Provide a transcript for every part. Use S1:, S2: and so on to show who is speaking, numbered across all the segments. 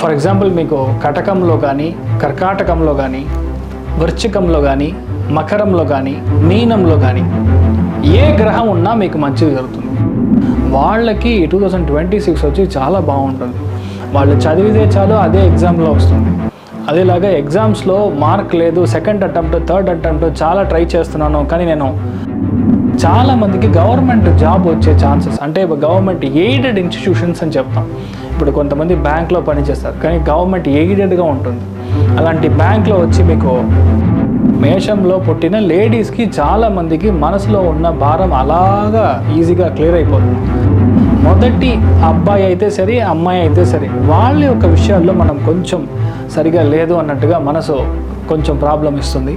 S1: For example మీకు కటకంలో కానీ కర్కాటకంలో కానీ వృశ్చికంలో కానీ మకరంలో కానీ మీనంలో కానీ ఏ గ్రహం ఉన్నా మీకు మంచిది జరుగుతుంది. వాళ్ళకి టూ థౌజండ్ ట్వంటీ సిక్స్ వచ్చి చాలా బాగుంటుంది. వాళ్ళు చదివితే చాలు అదే ఎగ్జామ్లో వస్తుంది. అదేలాగా ఎగ్జామ్స్లో మార్క్ లేదు సెకండ్ అటెంప్ట్ థర్డ్ అటెంప్ట్ చాలా ట్రై చేస్తున్నాను కానీ నేను చాలా మందికి గవర్నమెంట్ జాబ్ వచ్చే ఛాన్సెస్ అంటే గవర్నమెంట్ ఎయిడెడ్ ఇన్స్టిట్యూషన్స్ అని చెప్తాం. ఇప్పుడు కొంతమంది బ్యాంక్లో పనిచేస్తారు. కానీ గవర్నమెంట్ ఎయిడెడ్గా ఉంటుంది. అలాంటి బ్యాంక్లో వచ్చి మీకు మేషంలో పుట్టిన లేడీస్కి చాలామందికి మనసులో ఉన్న భారం అలాగా ఈజీగా క్లియర్ అయిపోతుంది. మొదటి అబ్బాయి అయితే సరే అమ్మాయి అయితే సరే వాళ్ళ యొక్క విషయాల్లో మనం కొంచెం సరిగా లేదు అన్నట్టుగా మనసు కొంచెం ప్రాబ్లం ఇస్తుంది.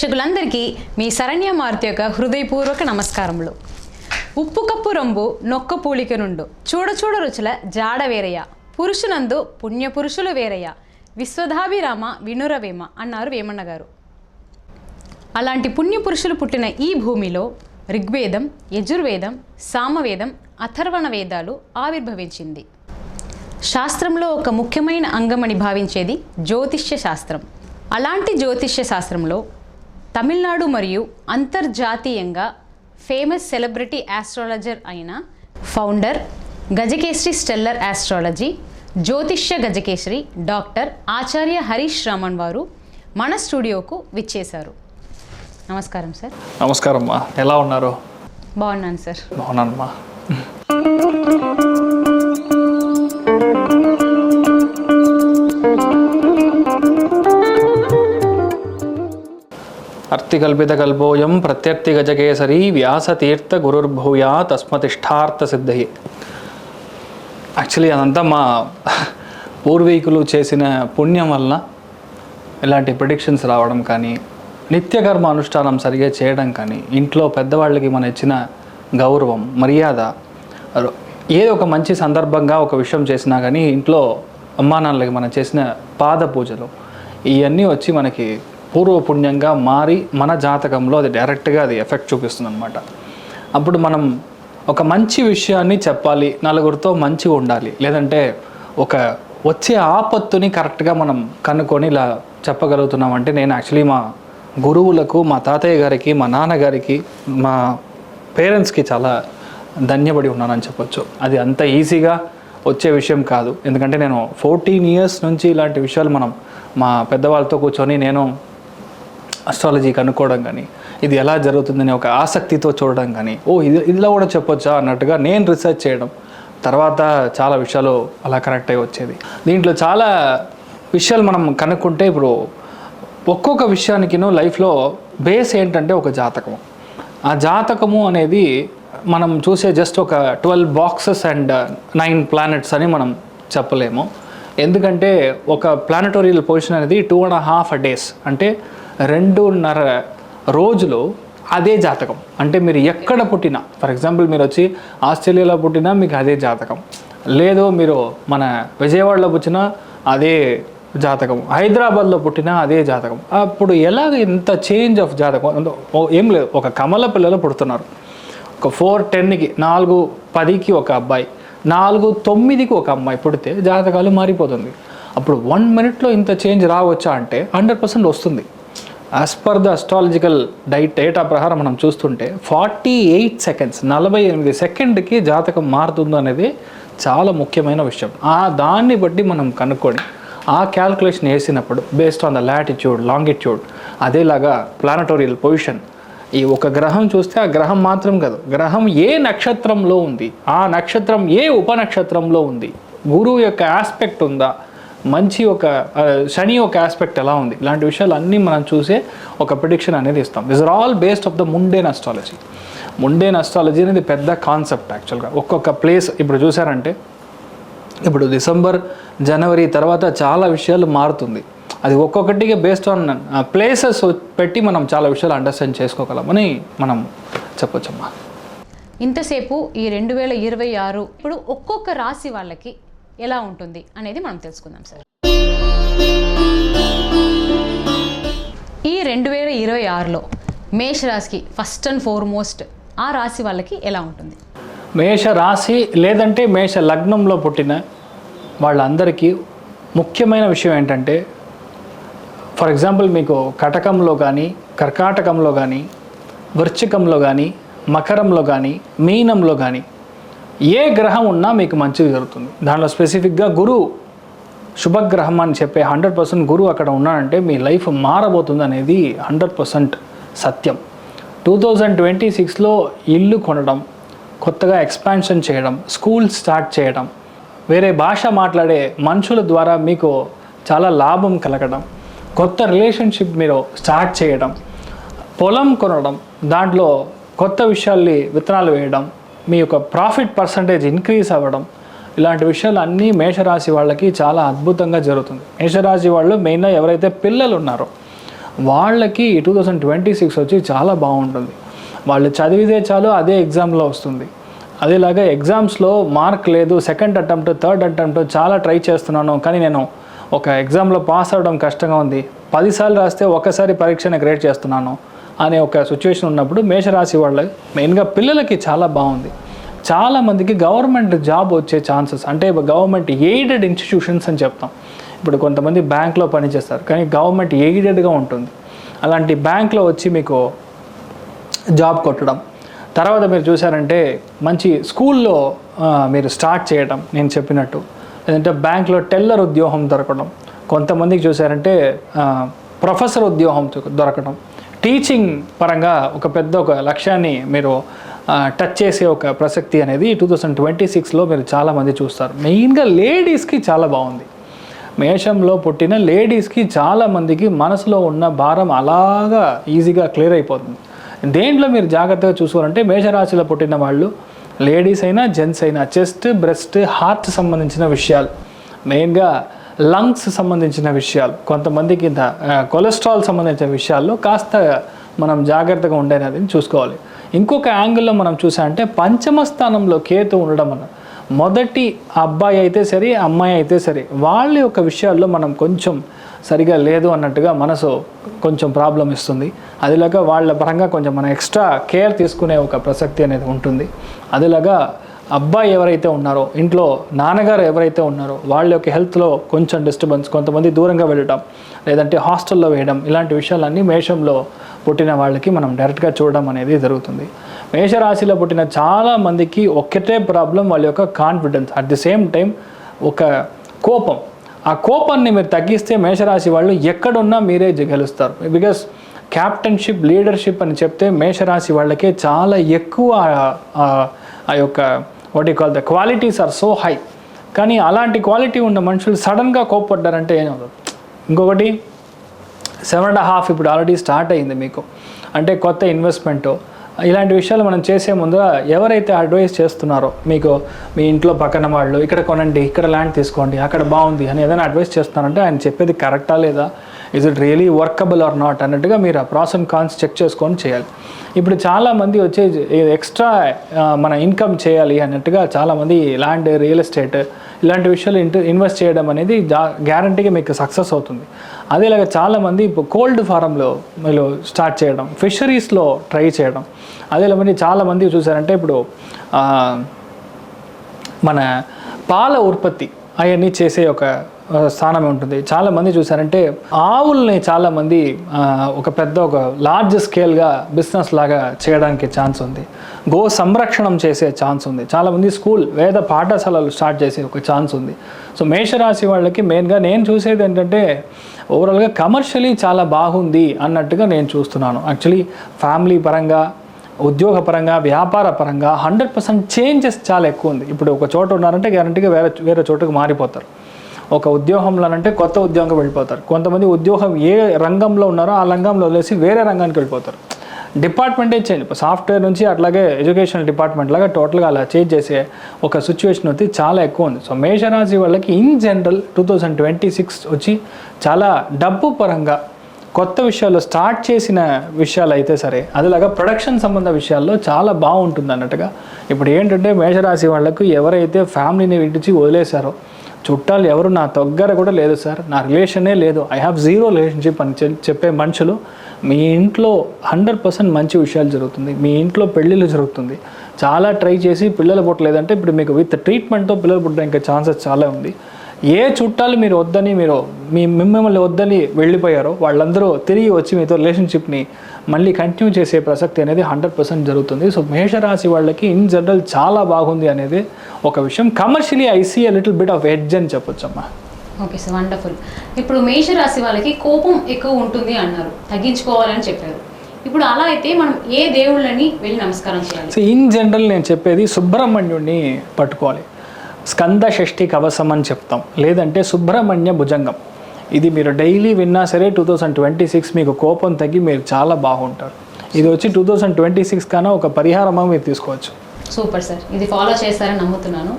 S2: ప్రేక్షకులందరికీ మీ శరణ్య మారుతి యొక్క హృదయపూర్వక నమస్కారములు. ఉప్పు కప్పు రంబు నొక్క పూలిక నుండు చూడ చూడ రుచుల జాడ వేరయ్య. పురుషునందు పుణ్యపురుషులు వేరయ్య. విశ్వధాభిరామ వినురవేమ అన్నారు వేమన్న గారు. అలాంటి పుణ్యపురుషులు పుట్టిన ఈ భూమిలో ఋగ్వేదం యజుర్వేదం సామవేదం అథర్వణ వేదాలు ఆవిర్భవించింది. శాస్త్రంలో ఒక ముఖ్యమైన అంగమని భావించేది జ్యోతిష్య శాస్త్రం. అలాంటి జ్యోతిష్య శాస్త్రంలో తమిళనాడు మరియు అంతర్జాతీయంగా ఫేమస్ సెలబ్రిటీ ఆస్ట్రాలజర్ అయిన ఫౌండర్ గజకేశ్రీ స్టెల్లర్ ఆస్ట్రాలజీ జ్యోతిష్య గజకేశ్రీ డాక్టర్ ఆచార్య హరీష్ రామన్ వారు మన స్టూడియోకు విచ్చేశారు. నమస్కారం సార్.
S1: నమస్కారం అమ్మా ఎలా ఉన్నారు?
S2: బాగున్నాను సార్.
S1: బాగున్నానమ్మా. అర్థికల్పితకల్పోయం ప్రత్యర్థి గజకేసరి వ్యాసతీర్థ గురుర్భూయా తస్మతిష్టార్థ సిద్ధయే యాక్చువల్లీ అదంతా మా పూర్వీకులు చేసిన పుణ్యం వలన ఇలాంటి ప్రిడిక్షన్స్ రావడం కానీ నిత్యకర్మ అనుష్ఠానం సరిగా చేయడం కానీ ఇంట్లో పెద్దవాళ్ళకి మనం ఇచ్చిన గౌరవం మర్యాద ఏదో ఒక మంచి సందర్భంగా ఒక విషయం చేసినా కానీ ఇంట్లో అమ్మానాన్నలకి మనం చేసిన పాద పూజలు ఇవన్నీ వచ్చి మనకి పూర్వపుణ్యంగా మారి మన జాతకంలో అది డైరెక్ట్గా అది ఎఫెక్ట్ చూపిస్తుంది అనమాట అప్పుడు మనం ఒక మంచి విషయాన్ని చెప్పాలి నలుగురితో మంచిగా ఉండాలి. లేదంటే ఒక వచ్చే ఆపత్తుని కరెక్ట్గా మనం కనుక్కొని ఇలా చెప్పగలుగుతున్నాం అంటే నేను యాక్చువల్లీ మా గురువులకు మా తాతయ్య గారికి మా నాన్నగారికి మా పేరెంట్స్కి చాలా ధన్యపడి ఉన్నానని చెప్పొచ్చు. అది అంత ఈజీగా వచ్చే విషయం కాదు. ఎందుకంటే నేను ఫోర్టీన్ ఇయర్స్ నుంచి ఇలాంటి విషయాలు మనం మా పెద్దవాళ్ళతో కూర్చొని నేను అస్ట్రాలజీ కనుక్కోవడం కానీ ఇది ఎలా జరుగుతుందని ఒక ఆసక్తితో చూడడం కానీ ఓ ఇది ఇలా కూడా చెప్పొచ్చా అన్నట్టుగా నేను రీసెర్చ్ చేయడం తర్వాత చాలా విషయాలు అలా కనెక్ట్ అయ్యి వచ్చేది దీంట్లో చాలా విషయాలు మనం కనుక్కుంటే ఇప్పుడు ఒక్కొక్క విషయానికిను లైఫ్లో బేస్ ఏంటంటే ఒక జాతకం ఆ జాతకము అనేది మనం చూసే జస్ట్ ఒక twelve boxes and nine planets అని మనం చెప్పలేము. ఎందుకంటే ఒక ప్లానటోరియల్ పొజిషన్ అనేది టూ అండ్ హాఫ్ డేస్ అంటే రెండున్నర రోజులు అదే జాతకం. అంటే మీరు ఎక్కడ పుట్టినా ఫర్ ఎగ్జాంపుల్ మీరు వచ్చి ఆస్ట్రేలియాలో పుట్టినా మీకు అదే జాతకం. లేదు మీరు మన విజయవాడలో పుట్టినా అదే జాతకం. హైదరాబాద్లో పుట్టినా అదే జాతకం. అప్పుడు ఎలాగ ఇంత చేంజ్ ఆఫ్ జాతకం? ఓ- ఏం లేదు ఒక కమల పిల్లలు పుడుతున్నారు. ఒక ఫోర్ టెన్కి నాలుగు పదికి ఒక అబ్బాయి. నాలుగు తొమ్మిదికి ఒక అమ్మాయి పుడితే జాతకాలు మారిపోతుంది. అప్పుడు వన్ మినిట్లో ఇంత చేంజ్ రావచ్చా అంటే హండ్రెడ్ పర్సెంట్ వస్తుంది. As per the astrological diet data ప్రకారం మనం చూస్తుంటే ఫార్టీ ఎయిట్ సెకండ్స్ నలభై ఎనిమిది సెకండ్కి జాతకం మారుతుందో అనేది చాలా ముఖ్యమైన విషయం. ఆ దాన్ని బట్టి మనం కనుక్కొని ఆ క్యాల్కులేషన్ వేసినప్పుడు based on the latitude longitude అదేలాగా ప్లానటోరియల్ position ఈ ఒక గ్రహం చూస్తే ఆ గ్రహం మాత్రం కాదు. గ్రహం ఏ నక్షత్రంలో ఉంది? ఆ నక్షత్రం ఏ ఉపనక్షత్రంలో ఉంది? గురువు యొక్క ఆస్పెక్ట్ ఉందా? మంచి ఒక శని ఒక ఆస్పెక్ట్ ఎలా ఉంది? ఇలాంటి విషయాలు అన్నీ మనం చూసే ఒక ప్రిడిక్షన్ అనేది ఇస్తాం. This are all based of the mundane astrology mundane astrology అనేది పెద్ద కాన్సెప్ట్ యాక్చువల్గా ఒక్కొక్క ప్లేస్ ఇప్పుడు చూసారంటే ఇప్పుడు డిసెంబర్ జనవరి తర్వాత చాలా విషయాలు మారుతుంది. అది ఒక్కొక్కటిగా బేస్డ్ ఆన్ ప్లేసెస్ పెట్టి మనం చాలా విషయాలు అండర్స్టాండ్ చేసుకోగలమని మనం చెప్పొచ్చమ్మా.
S2: ఇంతసేపు ఈ రెండు వేల ఇరవై ఆరు ఇప్పుడు ఒక్కొక్క రాశి వాళ్ళకి ఎలా ఉంటుంది అనేది మనం తెలుసుకుందాం సార్. ఈ రెండు వేల ఇరవై ఆరులో మేషరాశికి ఫస్ట్ అండ్ ఫార్మోస్ట్ ఆ రాశి వాళ్ళకి ఎలా ఉంటుంది?
S1: మేష రాశి లేదంటే మేష లగ్నంలో పుట్టిన వాళ్ళందరికీ ముఖ్యమైన విషయం ఏంటంటే ఫర్ ఎగ్జాంపుల్ మీకు కటకంలో కానీ కర్కాటకంలో కానీ వృశ్చికంలో కానీ మకరంలో కానీ మీనంలో కానీ ఏ గ్రహం ఉన్నా మీకు మంచిది జరుగుతుంది. దాంట్లో స్పెసిఫిక్గా గురువు శుభగ్రహం అని చెప్పే హండ్రెడ్ పర్సెంట్ గురువు అక్కడ ఉన్నాడంటే మీ లైఫ్ మారబోతుంది అనేది హండ్రెడ్ పర్సెంట్ సత్యం. టూ థౌజండ్ ట్వంటీ సిక్స్లో ఇల్లు కొనడం కొత్తగా ఎక్స్పాన్షన్ చేయడం స్కూల్ స్టార్ట్ చేయడం వేరే భాష మాట్లాడే మనుషుల ద్వారా మీకు చాలా లాభం కలగడం కొత్త రిలేషన్షిప్ మీరు స్టార్ట్ చేయడం పొలం కొనడం దాంట్లో కొత్త విషయాల్ని విత్తనాలు వేయడం మీ యొక్క ప్రాఫిట్ పర్సంటేజ్ ఇంక్రీజ్ అవ్వడం ఇలాంటి విషయాలు అన్నీ మేషరాశి వాళ్ళకి చాలా అద్భుతంగా జరుగుతుంది. మేషరాశి వాళ్ళు మెయిన్గా ఎవరైతే పిల్లలు ఉన్నారో వాళ్ళకి టూ థౌజండ్ ట్వంటీ సిక్స్ వచ్చి చాలా బాగుంటుంది. వాళ్ళు చదివితే చాలు అదే ఎగ్జామ్లో వస్తుంది. అదేలాగా ఎగ్జామ్స్లో మార్క్ లేదు సెకండ్ అటెంప్ట్ థర్డ్ అటెంప్ట్ చాలా ట్రై చేస్తున్నాను కానీ నేను ఒక ఎగ్జామ్లో పాస్ అవ్వడం కష్టంగా ఉంది. పదిసార్లు రాస్తే ఒక్కసారి పరీక్షను గ్రేట్ చేస్తున్నాను. అనే ఒక సిచ్యువేషన్ ఉన్నప్పుడు మేషరాశి వాళ్ళ మెయిన్గా పిల్లలకి చాలా బాగుంది. చాలామందికి గవర్నమెంట్ జాబ్ వచ్చే ఛాన్సెస్ అంటే గవర్నమెంట్ ఎయిడెడ్ ఇన్స్టిట్యూషన్స్ అని చెప్తాం. ఇప్పుడు కొంతమంది బ్యాంక్లో పనిచేస్తారు కానీ గవర్నమెంట్ ఎయిడెడ్గా ఉంటుంది. అలాంటి బ్యాంక్లో వచ్చి మీకు జాబ్ కొట్టడం. తర్వాత మీరు చూసారంటే మంచి స్కూల్లో మీరు స్టార్ట్ చేయడం నేను చెప్పినట్టు. లేదంటే బ్యాంక్లో టెల్లర్ ఉద్యోగం దొరకడం. కొంతమందికి చూసారంటే ప్రొఫెసర్ ఉద్యోగం దొరకడం. టీచింగ్ పరంగా ఒక పెద్ద ఒక లక్ష్యాన్ని మీరు టచ్ చేసే ఒక ప్రసక్తి అనేది టూ థౌజండ్ ట్వంటీ సిక్స్లో మీరు చాలామంది చూస్తారు. మెయిన్గా లేడీస్కి చాలా బాగుంది. మేషంలో పుట్టిన లేడీస్కి చాలామందికి మనసులో ఉన్న భారం అలాగా ఈజీగా క్లియర్ అయిపోతుంది. దేంట్లో మీరు జాగ్రత్తగా చూసుకోవాలంటే మేషరాశిలో పుట్టిన వాళ్ళు లేడీస్ అయినా జెంట్స్ అయినా చెస్ట్ బ్రెస్ట్ హార్ట్ సంబంధించిన విషయాలు. మెయిన్గా లంగ్స్ సంబంధించిన విషయాలు కొంతమందికి ఇంత కొలెస్ట్రాల్ సంబంధించిన విషయాల్లో కాస్త మనం జాగ్రత్తగా ఉండేది చూసుకోవాలి. ఇంకొక యాంగిల్లో మనం చూసామంటే పంచమ స్థానంలో కేతు ఉండడం అన్న. మొదటి అబ్బాయి అయితే సరే అమ్మాయి అయితే సరే వాళ్ళ యొక్క విషయాల్లో మనం కొంచెం సరిగా లేదు అన్నట్టుగా మనసు కొంచెం ప్రాబ్లం ఇస్తుంది. అదిలాగా వాళ్ళ పరంగా కొంచెం మనం ఎక్స్ట్రా కేర్ తీసుకునే ఒక ప్రసక్తి అనేది ఉంటుంది. అదిలాగా అబ్బాయి ఎవరైతే ఉన్నారో ఇంట్లో నాన్నగారు ఎవరైతే ఉన్నారో వాళ్ళ యొక్క హెల్త్లో కొంచెం డిస్టర్బెన్స్ కొంతమంది దూరంగా వెళ్ళటం లేదంటే హాస్టల్లో వేయడం ఇలాంటి విషయాలన్నీ మేషంలో పుట్టిన వాళ్ళకి మనం డైరెక్ట్గా చూడడం అనేది జరుగుతుంది. మేషరాశిలో పుట్టిన చాలా మందికి ప్రాబ్లం వాళ్ళ యొక్క confidence at the same time ఒక కోపం. ఆ కోపాన్ని మీరు తగ్గిస్తే మేషరాశి వాళ్ళు ఎక్కడున్నా మీరే గెలుస్తారు. బికాస్ క్యాప్టెన్షిప్ లీడర్షిప్ అని చెప్తే మేషరాశి వాళ్ళకే చాలా ఎక్కువ ఆ యొక్క what call the qualities are so high కానీ అలాంటి క్వాలిటీ ఉన్న మనుషులు సడన్గా కోప్పడ్డారంటే ఏం ఇంకొకటి సెవెన్ అండ్ హాఫ్ ఇప్పుడు ఆల్రెడీ స్టార్ట్ అయింది మీకు. అంటే కొత్త ఇన్వెస్ట్మెంట్ ఇలాంటి విషయాలు మనం చేసే ముందర ఎవరైతే అడ్వైస్ చేస్తున్నారో మీకు మీ ఇంట్లో పక్కన వాళ్ళు ఇక్కడ కొనండి ఇక్కడ ల్యాండ్ తీసుకోండి అక్కడ బాగుంది అని ఏదైనా అడ్వైస్ చేస్తున్నారంటే ఆయన చెప్పేది కరెక్టా లేదా? Is it really workable or not అన్నట్టుగా మీరు ఆ ప్రాస్ అండ్ కాన్స్ చెక్ చేసుకొని చేయాలి. ఇప్పుడు చాలామంది వచ్చే ఎక్స్ట్రా మన ఇన్కమ్ చేయాలి అన్నట్టుగా చాలామంది ల్యాండ్ రియల్ ఎస్టేట్ ఇలాంటి విషయాలు ఇంట ఇన్వెస్ట్ చేయడం అనేది గ్యారంటీగా మీకు సక్సెస్ అవుతుంది. అదేలాగా చాలామంది ఇప్పుడు కోల్డ్ ఫారంలో మీరు స్టార్ట్ చేయడం ఫిషరీస్లో ట్రై చేయడం. అదేలాగా చాలామంది చూసారంటే ఇప్పుడు మన పాల ఉత్పత్తి అవన్నీ చేసే ఒక స్థానం ఉంటుంది. చాలామంది చూసారంటే ఆవుల్ని చాలామంది ఒక పెద్ద ఒక లార్జ్ స్కేల్గా బిజినెస్ లాగా చేయడానికి ఛాన్స్ ఉంది. గో సంరక్షణం చేసే ఛాన్స్ ఉంది. చాలామంది స్కూల్ వేద పాఠశాలలు స్టార్ట్ చేసే ఒక ఛాన్స్ ఉంది. సో మేషరాశి వాళ్ళకి మెయిన్గా నేను చూసేది ఏంటంటే ఓవరాల్గా కమర్షియలీ చాలా బాగుంది అన్నట్టుగా నేను చూస్తున్నాను. యాక్చువల్లీ ఫ్యామిలీ పరంగా ఉద్యోగపరంగా వ్యాపార పరంగా హండ్రెడ్ పర్సెంట్ చేంజెస్ చాలా ఎక్కువ ఉంది. ఇప్పుడు ఒక చోట ఉన్నారంటే గ్యారంటీగా వేరే వేరే చోటుకు మారిపోతారు. ఒక ఉద్యోగంలోనంటే కొత్త ఉద్యోగం వెళ్ళిపోతారు. కొంతమంది ఉద్యోగం ఏ రంగంలో ఉన్నారో ఆ రంగంలో వదిలేసి వేరే రంగానికి వెళ్ళిపోతారు. డిపార్ట్మెంటే చేంజ్. ఇప్పుడు సాఫ్ట్వేర్ నుంచి అట్లాగే ఎడ్యుకేషనల్ డిపార్ట్మెంట్ లాగా టోటల్గా అలా చేంజ్ చేసే ఒక సిచ్యువేషన్ వచ్చి చాలా ఎక్కువ ఉంది. సో మేషరాశి వాళ్ళకి in general two thousand twenty six వచ్చి చాలా డబ్బు పరంగా కొత్త విషయాల్లో స్టార్ట్ చేసిన విషయాలు అయితే సరే అదిలాగా ప్రొడక్షన్ సంబంధ విషయాల్లో చాలా బాగుంటుంది అన్నట్టుగా. ఇప్పుడు ఏంటంటే మేషరాశి వాళ్ళకు ఎవరైతే ఫ్యామిలీని విడిచి వదిలేశారో చుట్టాలు ఎవరు నా దగ్గర కూడా లేదు సార్. నా రిలేషనే లేదు. ఐ హ్యావ్ జీరో రిలేషన్షిప్ అని చెప్పే మనుషులు మీ ఇంట్లో హండ్రెడ్ పర్సెంట్ మంచి విషయాలు జరుగుతుంది. మీ ఇంట్లో పెళ్ళిళ్ళు జరుగుతుంది. చాలా ట్రై చేసి పిల్లలు పుట్టలేదంటే ఇప్పుడు మీకు విత్ ట్రీట్మెంట్తో పిల్లలు పుట్టడానికి ఛాన్సెస్ చాలా ఉంది. ఏ చుట్టాలు మీరు వద్దని మీరు మీ మిమ్మల్ని వద్దని వెళ్ళిపోయారో వాళ్ళందరూ తిరిగి వచ్చి మీతో రిలేషన్షిప్ని మళ్ళీ కంటిన్యూ చేసే ప్రసక్తి అనేది హండ్రెడ్ పర్సెంట్ జరుగుతుంది. సో మేషరాశి వాళ్ళకి ఇన్ జనరల్ చాలా బాగుంది అనేది ఒక విషయం. Commercially I see a little bit of edge అని చెప్పొచ్చమ్మా
S2: ఓకే సార్ వండర్ఫుల్ ఇప్పుడు మేషరాశి వాళ్ళకి కోపం ఎక్కువ ఉంటుంది అన్నారు. తగ్గించుకోవాలని చెప్పారు. ఇప్పుడు అలా అయితే మనం ఏ దేవుళ్ళని వెళ్ళి నమస్కారం చేయాలి?
S1: సో ఇన్ జనరల్ నేను చెప్పేది సుబ్రహ్మణ్యుడిని పట్టుకోవాలి. స్కంద షష్ఠి కవసం అని చెప్తాం. లేదంటే సుబ్రహ్మణ్య భుజంగం. ఇది మీరు డైలీ విన్నా సరే టూ థౌజండ్ ట్వంటీ సిక్స్ మీకు కోపం తగ్గి మీరు చాలా బాగుంటారు. ఇది వచ్చి టూ థౌజండ్ ట్వంటీ సిక్స్ కన్నా ఒక పరిహారమా మీరు తీసుకోవచ్చు.
S2: Super sir. ఇది ఫాలో చేస్తారని నమ్ముతున్నాను.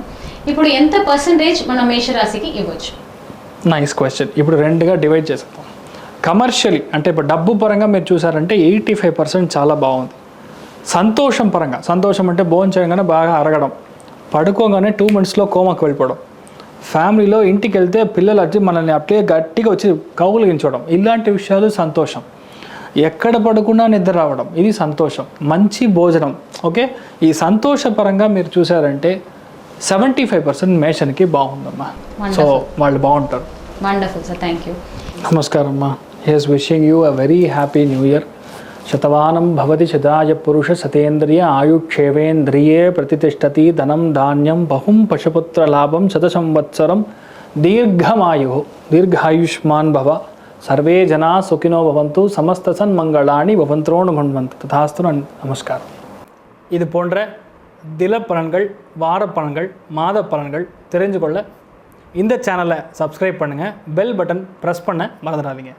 S2: ఇప్పుడు ఎంత పర్సంటేజ్ మన మేషరాశికి ఇవ్వచ్చు?
S1: నైస్ క్వశ్చన్ ఇప్పుడు రెండుగా డివైడ్ చేస్తాం కమర్షియలీ అంటే ఇప్పుడు డబ్బు పరంగా మీరు చూసారంటే ఎయిటీ ఫైవ్ పర్సెంట్ చాలా బాగుంది. సంతోషం పరంగా సంతోషం అంటే భోజనం చేయగానే బాగా అరగడం. పడుకోగానే టూ మంత్స్లో కోమాకు వెళ్ళిపోవడం. ఫ్యామిలీలో ఇంటికి వెళ్తే పిల్లలు వచ్చి మనల్ని అట్లే గట్టిగా వచ్చి కౌగులించడం ఇలాంటి విషయాలు సంతోషం. ఎక్కడ పడుకున్నా నిద్ర రావడం. ఇది సంతోషం. మంచి భోజనం. ఓకే? ఈ సంతోషపరంగా మీరు చూసారంటే సెవెంటీ ఫైవ్ పర్సెంట్ మేషన్కి బాగుందమ్మా. సో వాళ్ళు బాగుంటారు.
S2: వండర్ఫుల్ సార్ థ్యాంక్ యూ
S1: నమస్కారం అమ్మా he's wishing you a very happy new year சதவானம் பவதி சதாய புருஷ சதேந்திரிய ஆயுட்சேவேந்திரியே பிரதிதிஷ்டதி தனம் தானியம் பகும் பசுபுத்திர லாபம் சதசம்வத்சரம் தீர்க்கமாயு தீர்காயுஷ்மான் பவ சர்வே ஜனா சுகினோ பவந்து சமஸ்த சன்மங்களாணி பவந்தோனு பண்வந்த் ததாஸ்து நமஸ்காரம் இது போன்ற தில பலன்கள் வார பலன்கள் மாத பலன்கள் தெரிஞ்சு கொள்ள இந்த சேனலை சப்ஸ்கிரைப் பண்ணுங்கள் பெல் பட்டன் ப்ரெஸ் பண்ண மறந்துடாதீங்க.